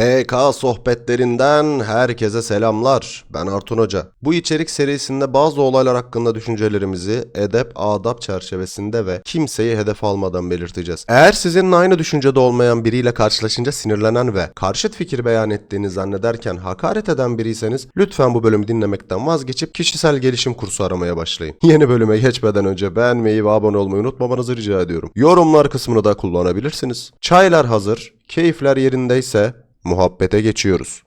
PK sohbetlerinden herkese selamlar. Ben Artun Hoca. Bu içerik serisinde bazı olaylar hakkında düşüncelerimizi edep adap çerçevesinde ve kimseyi hedef almadan belirteceğiz. Eğer sizinle aynı düşüncede olmayan biriyle karşılaşınca sinirlenen ve karşıt fikir beyan ettiğini zannederken hakaret eden biriyseniz lütfen bu bölümü dinlemekten vazgeçip kişisel gelişim kursu aramaya başlayın. Yeni bölüme geçmeden önce beğenmeyi ve abone olmayı unutmamanızı rica ediyorum. Yorumlar kısmını da kullanabilirsiniz. Çaylar hazır, keyifler yerindeyse muhabbete geçiyoruz.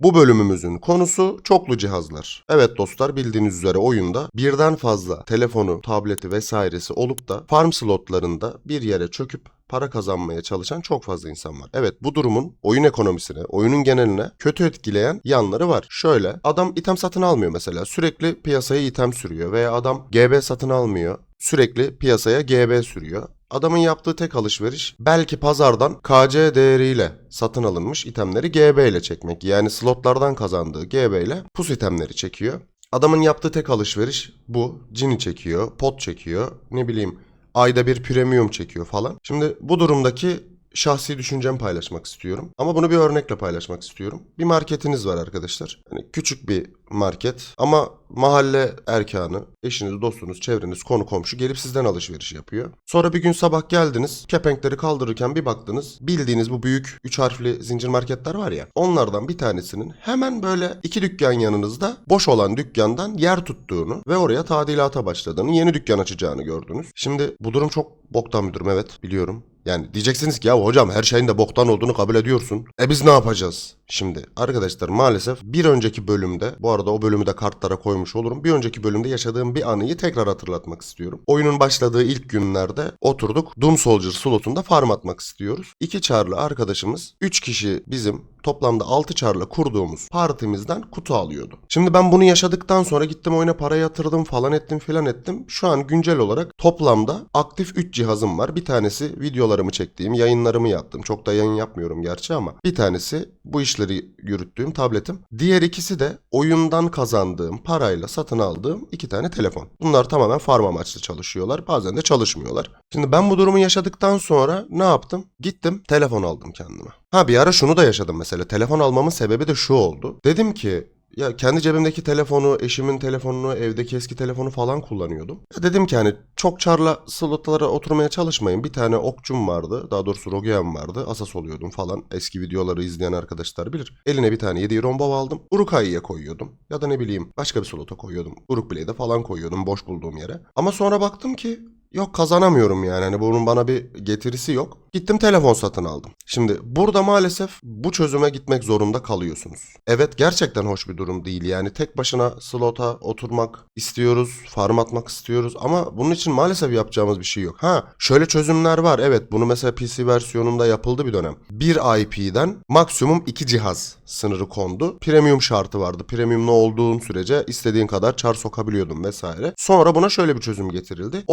Bu bölümümüzün konusu çoklu cihazlar. Evet dostlar bildiğiniz üzere oyunda birden fazla telefonu, tableti vesairesi olup da farm slotlarında bir yere çöküp para kazanmaya çalışan çok fazla insan var. Evet bu durumun oyun ekonomisine, oyunun geneline kötü etkileyen yanları var. Şöyle adam item satın almıyor mesela. Sürekli piyasaya item sürüyor veya adam GB satın almıyor. Sürekli piyasaya GB sürüyor. Adamın yaptığı tek alışveriş belki pazardan KC değeriyle satın alınmış itemleri GB ile çekmek. Yani slotlardan kazandığı GB ile pus itemleri çekiyor. Adamın yaptığı tek alışveriş bu. Cini çekiyor, pot çekiyor, ne bileyim ayda bir premium çekiyor falan. Şimdi bu durumdaki şahsi düşüncemi paylaşmak istiyorum. Ama bunu bir örnekle paylaşmak istiyorum. Bir marketiniz var arkadaşlar. Hani küçük bir market ama mahalle erkanı, eşiniz, dostunuz, çevreniz, konu komşu gelip sizden alışveriş yapıyor. Sonra bir gün sabah geldiniz, kepenkleri kaldırırken bir baktınız. Bildiğiniz bu büyük 3 harfli zincir marketler var ya. Onlardan bir tanesinin hemen böyle iki dükkan yanınızda boş olan dükkandan yer tuttuğunu ve oraya tadilata başladığını, yeni dükkan açacağını gördünüz. Şimdi bu durum çok boktan bir durum evet biliyorum. Yani diyeceksiniz ki ya hocam her şeyin de boktan olduğunu kabul ediyorsun. E biz ne yapacağız? Şimdi arkadaşlar maalesef bir önceki bölümde bu arada o bölümü de kartlara koymuş olurum. Bir önceki bölümde yaşadığım bir anıyı tekrar hatırlatmak istiyorum. Oyunun başladığı ilk günlerde oturduk Doom Soldier slotunda farm atmak istiyoruz. İki çarlı arkadaşımız 3 kişi bizim toplamda 6 çarla kurduğumuz partimizden kutu alıyordu. Şimdi ben bunu yaşadıktan sonra gittim oyuna para yatırdım falan ettim filan ettim. Şu an güncel olarak toplamda aktif 3 cihazım var. Bir tanesi videolarımı çektiğim, yayınlarımı yaptım. Çok da yayın yapmıyorum gerçi ama bir tanesi bu işleri yürüttüğüm tabletim. Diğer ikisi de oyundan kazandığım parayla satın aldığım iki tane telefon. Bunlar tamamen farm amaçlı çalışıyorlar. Bazen de çalışmıyorlar. Şimdi ben bu durumu yaşadıktan sonra ne yaptım? Gittim telefon aldım kendime. Ha bir ara şunu da yaşadım mesela. Telefon almamın sebebi de şu oldu. Dedim ki ya kendi cebimdeki telefonu, eşimin telefonunu, evdeki eski telefonu falan kullanıyordum. Ya dedim ki hani çok çarla slotlara oturmaya çalışmayın. Bir tane okçum vardı. Daha doğrusu Rogeam vardı. Asas oluyordum falan. Eski videoları izleyen arkadaşlar bilir. Eline bir tane 7 romba aldım. Urukai'ye koyuyordum. Ya da ne bileyim başka bir slota koyuyordum. Urukblade'e falan koyuyordum boş bulduğum yere. Ama sonra baktım ki Yok kazanamıyorum yani. Hani bunun bana bir getirisi yok. Gittim telefon satın aldım. Şimdi burada maalesef bu çözüme gitmek zorunda kalıyorsunuz. Evet gerçekten hoş bir durum değil. Yani tek başına slota oturmak istiyoruz, farm atmak istiyoruz ama bunun için maalesef yapacağımız bir şey yok. Ha şöyle çözümler var. Evet bunu mesela PC versiyonunda yapıldı bir dönem. Bir IP'den maksimum iki cihaz sınırı kondu. Premium şartı vardı. Premiumlu olduğun sürece istediğin kadar çar sokabiliyordun vesaire. Sonra buna şöyle bir çözüm getirildi.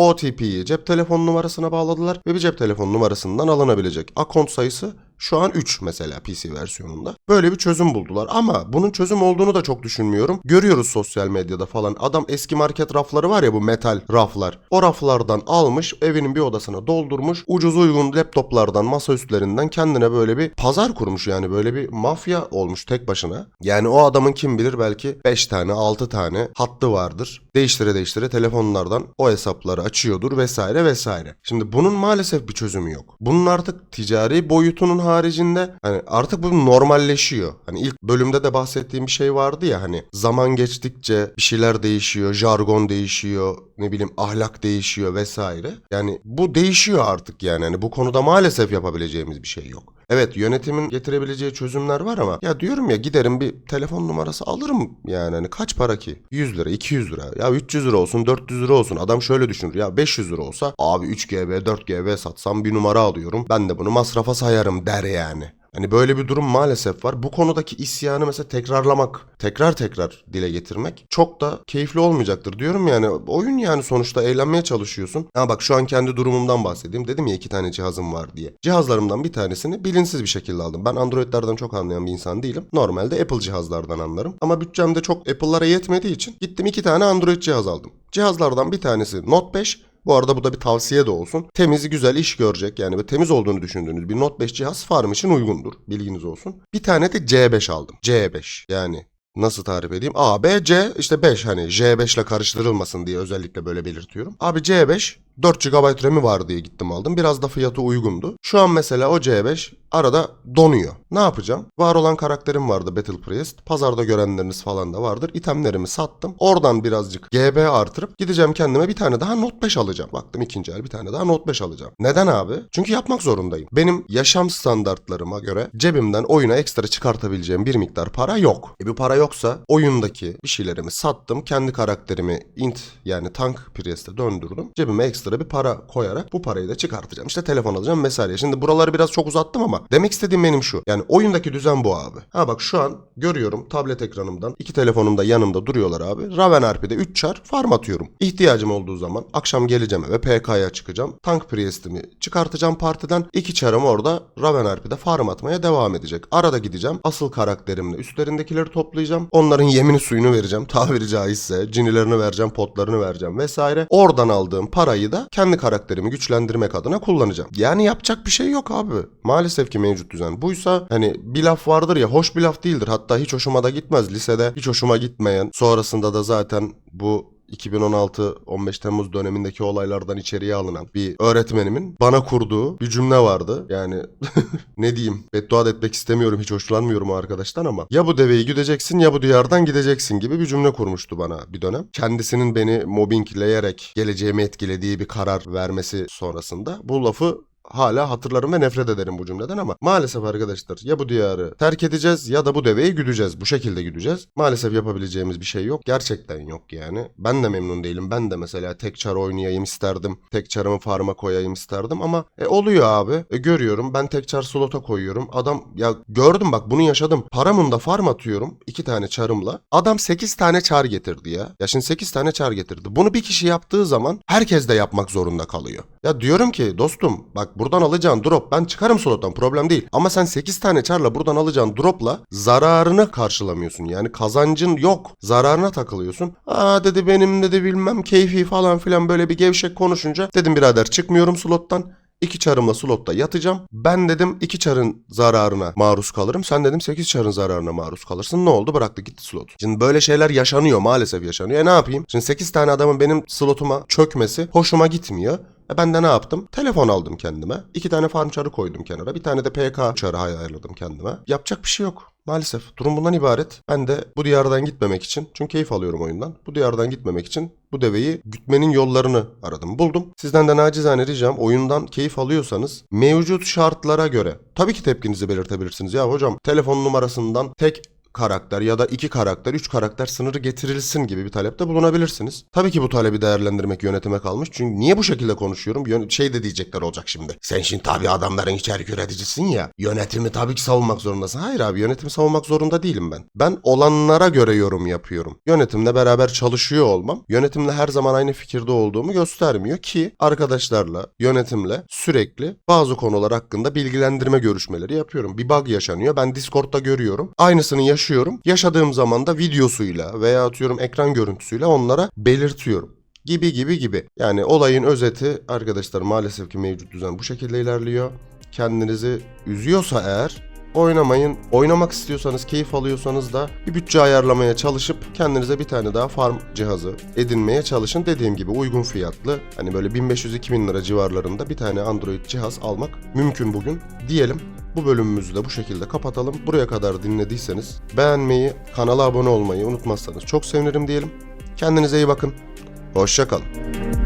Cep telefon numarasına bağladılar ve bir cep telefon numarasından alınabilecek. Akont sayısı şu an 3 mesela PC versiyonunda. Böyle bir çözüm buldular ama bunun çözüm olduğunu da çok düşünmüyorum. Görüyoruz sosyal medyada falan. Adam eski market rafları var ya bu metal raflar. O raflardan almış evinin bir odasına doldurmuş. Ucuz uygun laptoplardan masa üstlerinden kendine böyle bir pazar kurmuş yani böyle bir mafya olmuş tek başına. Yani o adamın kim bilir belki 5 tane 6 tane hattı vardır. Değiştire değiştire telefonlardan o hesapları açıyordur vesaire vesaire. Şimdi bunun maalesef bir çözümü yok. Bunun artık ticari boyutunun haricinde hani artık bu normalleşiyor. Hani ilk bölümde de bahsettiğim bir şey vardı ya hani zaman geçtikçe bir şeyler değişiyor, jargon değişiyor, ne bileyim ahlak değişiyor vesaire. Yani bu değişiyor artık yani. Hani bu konuda maalesef yapabileceğimiz bir şey yok. Evet yönetimin getirebileceği çözümler var ama ya diyorum ya giderim bir telefon numarası alırım yani hani kaç para ki? 100 lira, 200 lira. Ya 300 lira olsun, 400 lira olsun. Adam şöyle düşünür ya 500 lira olsa abi 3 GB, 4 GB satsam bir numara alıyorum. Ben de bunu masrafa sayarım der yani. Hani böyle bir durum maalesef var. Bu konudaki isyanı mesela tekrarlamak, tekrar tekrar dile getirmek çok da keyifli olmayacaktır. Diyorum yani oyun yani sonuçta eğlenmeye çalışıyorsun. Ha bak şu an kendi durumumdan bahsedeyim. Dedim ya iki tane cihazım var diye. Cihazlarımdan bir tanesini bilinçsiz bir şekilde aldım. Ben Android'lerden çok anlayan bir insan değilim. Normalde Apple cihazlardan anlarım. Ama bütçemde çok Apple'lara yetmediği için gittim iki tane Android cihaz aldım. Cihazlardan bir tanesi Note 5, Bu arada bu da bir tavsiye de olsun. Temiz güzel iş görecek yani ve temiz olduğunu düşündüğünüz bir Note 5 cihaz farm için uygundur. Bilginiz olsun. Bir tane de C5 aldım. C5 yani Nasıl tarif edeyim? A, B, C işte 5 hani J5 ile karıştırılmasın diye özellikle böyle belirtiyorum. Abi C5 4 GB RAM'i var diye gittim aldım. Biraz da fiyatı uygundu. Şu an mesela o C5 arada donuyor. Ne yapacağım? Var olan karakterim vardı Battle Priest. Pazarda görenleriniz falan da vardır. İtemlerimi sattım. Oradan birazcık GB artırıp gideceğim kendime bir tane daha Note 5 alacağım. Baktım ikinci el bir tane daha Note 5 alacağım. Neden abi? Çünkü yapmak zorundayım. Benim yaşam standartlarıma göre cebimden oyuna ekstra çıkartabileceğim bir miktar para yok. E bu para yoksa oyundaki bir şeylerimi sattım. Kendi karakterimi int yani tank Priest'e döndürdüm. Cebime ekstra bir para koyarak bu parayı da çıkartacağım. İşte telefon alacağım vesaire. Şimdi buraları biraz çok uzattım ama demek istediğim benim şu. Yani oyundaki düzen bu abi. Ha bak şu an görüyorum tablet ekranımdan iki telefonum da yanımda duruyorlar abi. Raven RP'de 3 çar farm atıyorum. İhtiyacım olduğu zaman akşam geleceğim eve PK'ya çıkacağım. Tank Priest'imi çıkartacağım partiden. iki çarım orada Raven RP'de farm atmaya devam edecek. Arada gideceğim. Asıl karakterimle üstlerindekileri toplayacağım. Onların yemini suyunu vereceğim. Tabiri caizse cinilerini vereceğim, potlarını vereceğim vesaire. Oradan aldığım parayı da kendi karakterimi güçlendirmek adına kullanacağım. Yani yapacak bir şey yok abi. Maalesef ki mevcut düzen. Buysa hani bir laf vardır ya hoş bir laf değildir. Hatta hiç hoşuma da gitmez. Lisede hiç hoşuma gitmeyen. Sonrasında da zaten bu 2016-15 Temmuz dönemindeki olaylardan içeriye alınan bir öğretmenimin bana kurduğu bir cümle vardı. Yani ne diyeyim beddua etmek istemiyorum hiç hoşlanmıyorum o arkadaştan ama ya bu deveyi güdeceksin ya bu diyardan gideceksin gibi bir cümle kurmuştu bana bir dönem. Kendisinin beni mobbingleyerek geleceğimi etkilediği bir karar vermesi sonrasında bu lafı hala hatırlarım ve nefret ederim bu cümleden ama maalesef arkadaşlar ya bu diyarı terk edeceğiz ya da bu deveyi güdeceğiz. Bu şekilde güdeceğiz. Maalesef yapabileceğimiz bir şey yok. Gerçekten yok yani. Ben de memnun değilim. Ben de mesela tek çar oynayayım isterdim. Tek çarımı farma koyayım isterdim ama e, oluyor abi. E, görüyorum ben tek çar slota koyuyorum. Adam ya gördüm bak bunu yaşadım. Paramında farm atıyorum. iki tane çarımla. Adam 8 tane çar getirdi ya. Ya şimdi 8 tane çar getirdi. Bunu bir kişi yaptığı zaman herkes de yapmak zorunda kalıyor. Ya diyorum ki dostum bak buradan alacağın drop ben çıkarım slottan problem değil. Ama sen 8 tane çarla buradan alacağın dropla zararını karşılamıyorsun. Yani kazancın yok. Zararına takılıyorsun. Aa dedi benim dedi bilmem keyfi falan filan böyle bir gevşek konuşunca dedim birader çıkmıyorum slottan. İki çarımla slotta yatacağım. Ben dedim iki çarın zararına maruz kalırım. Sen dedim sekiz çarın zararına maruz kalırsın. Ne oldu? Bıraktı gitti slot. Şimdi böyle şeyler yaşanıyor maalesef yaşanıyor. E ne yapayım? Şimdi sekiz tane adamın benim slotuma çökmesi hoşuma gitmiyor. E ben de ne yaptım? Telefon aldım kendime. İki tane farm çarı koydum kenara. Bir tane de PK çarı ayarladım kendime. Yapacak bir şey yok. Maalesef durum bundan ibaret. Ben de bu diyardan gitmemek için, çünkü keyif alıyorum oyundan. Bu diyardan gitmemek için bu deveyi gütmenin yollarını aradım, buldum. Sizden de nacizane ricam oyundan keyif alıyorsanız mevcut şartlara göre tabii ki tepkinizi belirtebilirsiniz. Ya hocam telefon numarasından tek karakter ya da iki karakter, üç karakter sınırı getirilsin gibi bir talepte bulunabilirsiniz. Tabii ki bu talebi değerlendirmek yönetime kalmış. Çünkü niye bu şekilde konuşuyorum? Yön- şey de diyecekler olacak şimdi. Sen şimdi tabii adamların içerik üreticisin ya. Yönetimi tabii ki savunmak zorundasın. Hayır abi yönetimi savunmak zorunda değilim ben. Ben olanlara göre yorum yapıyorum. Yönetimle beraber çalışıyor olmam, yönetimle her zaman aynı fikirde olduğumu göstermiyor ki arkadaşlarla, yönetimle sürekli bazı konular hakkında bilgilendirme görüşmeleri yapıyorum. Bir bug yaşanıyor. Ben Discord'da görüyorum. Aynısını yaşıyorum. Yaşadığım zaman da videosuyla veya atıyorum ekran görüntüsüyle onlara belirtiyorum gibi gibi gibi. Yani olayın özeti arkadaşlar maalesef ki mevcut düzen bu şekilde ilerliyor. Kendinizi üzüyorsa eğer oynamayın. Oynamak istiyorsanız, keyif alıyorsanız da bir bütçe ayarlamaya çalışıp kendinize bir tane daha farm cihazı edinmeye çalışın. Dediğim gibi uygun fiyatlı hani böyle 1500-2000 lira civarlarında bir tane Android cihaz almak mümkün bugün diyelim. Bu bölümümüzü de bu şekilde kapatalım. Buraya kadar dinlediyseniz beğenmeyi, kanala abone olmayı unutmazsanız çok sevinirim diyelim. Kendinize iyi bakın. Hoşçakalın.